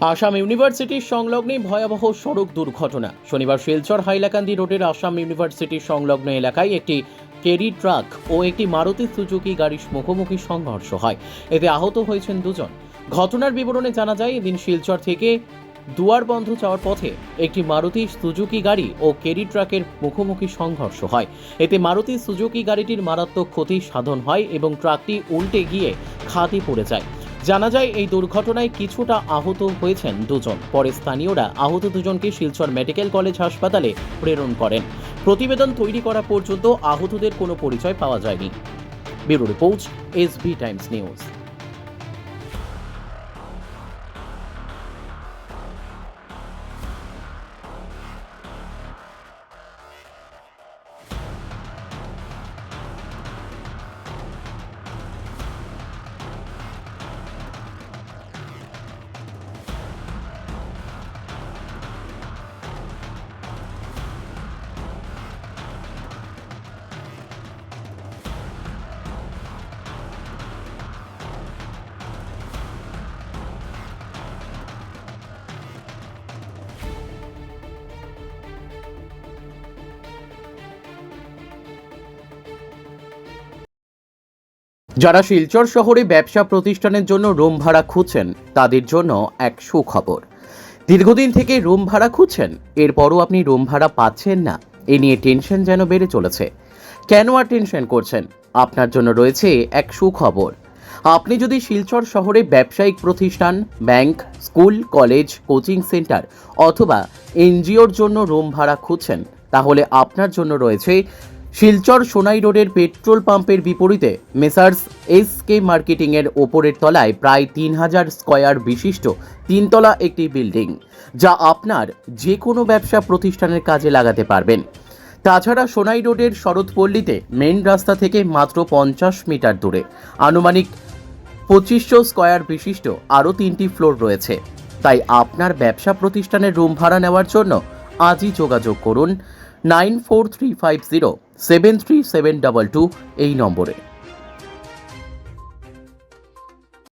আসাম ইউনিভার্সিটির সংলগ্নে ভয়াবহ সড়ক দুর্ঘটনা। শনিবার শিলচর হাইলাকান্দি রোডের আসাম ইউনিভার্সিটির সংলগ্ন এলাকায় একটি কেরি ট্রাক ও একটি মারুতি সুজুকি গাড়ির মুখোমুখি সংঘর্ষ হয়। এতে আহত হয়েছেন দুজন। ঘটনার বিবরণে জানা যায়, এদিন শিলচর থেকে দুয়ার বন্ধ যাওয়ার পথে একটি মারুতি সুজুকি গাড়ি ও কেরি ট্রাকের মুখোমুখি সংঘর্ষ হয়। এতে মারুতি সুজুকি গাড়িটির মারাত্মক ক্ষতি সাধন হয় এবং ট্রাকটি উল্টে গিয়ে খাদে পড়ে যায়। জানা যায়, এই দুর্ঘটনায় কিছুটা আহত হয়েছেন দুজন। পরে স্থানীয়রা আহত দুজনকে শিলচর মেডিকেল কলেজ হাসপাতালে প্রেরণ করেন। প্রতিবেদন তৈরি করা পর্যন্ত আহতদের কোনো পরিচয় পাওয়া যায়নি। Bureau report SB Times news. যারা শিলচর শহরে ব্যবসা প্রতিষ্ঠানের জন্য রুম ভাড়া খুঁজছেন, তাদের জন্য এক সুখবর। দীর্ঘদিন থেকে রুম ভাড়া খুঁজছেন, এরপরও আপনি রুম ভাড়া পাচ্ছেন না। এ নিয়ে টেনশন যেন বেড়ে চলেছে। কেন আর টেনশন করছেন? আপনার জন্য রয়েছে এক সুখবর। আপনি যদি শিলচর শহরে ব্যবসায়িক প্রতিষ্ঠান, bank, school, college, coaching centre অথবা এনজিওর জন্য রুম ভাড়া খুঁজছেন, তাহলে আপনার জন্য রয়েছে শিলচর সোনাই রোডের পেট্রোল পাম্পের বিপরীতে মেসার্স এস কে মার্কেটিংয়ের ওপরের তলায় প্রায় তিন হাজার স্কয়ার বিশিষ্ট তিনতলা একটি বিল্ডিং, যা আপনার যে কোনো ব্যবসা প্রতিষ্ঠানের কাজে লাগাতে পারবেন। তাছাড়া সোনাই রোডের শরৎপল্লীতে মেন রাস্তা থেকে মাত্র পঞ্চাশ মিটার দূরে আনুমানিক পঁচিশশো স্কয়ার বিশিষ্ট আরও তিনটি ফ্লোর রয়েছে। তাই আপনার ব্যবসা প্রতিষ্ঠানের রুম ভাড়া নেওয়ার জন্য আজই যোগাযোগ করুন nine four three five zero seven three seven double two এই নম্বরে।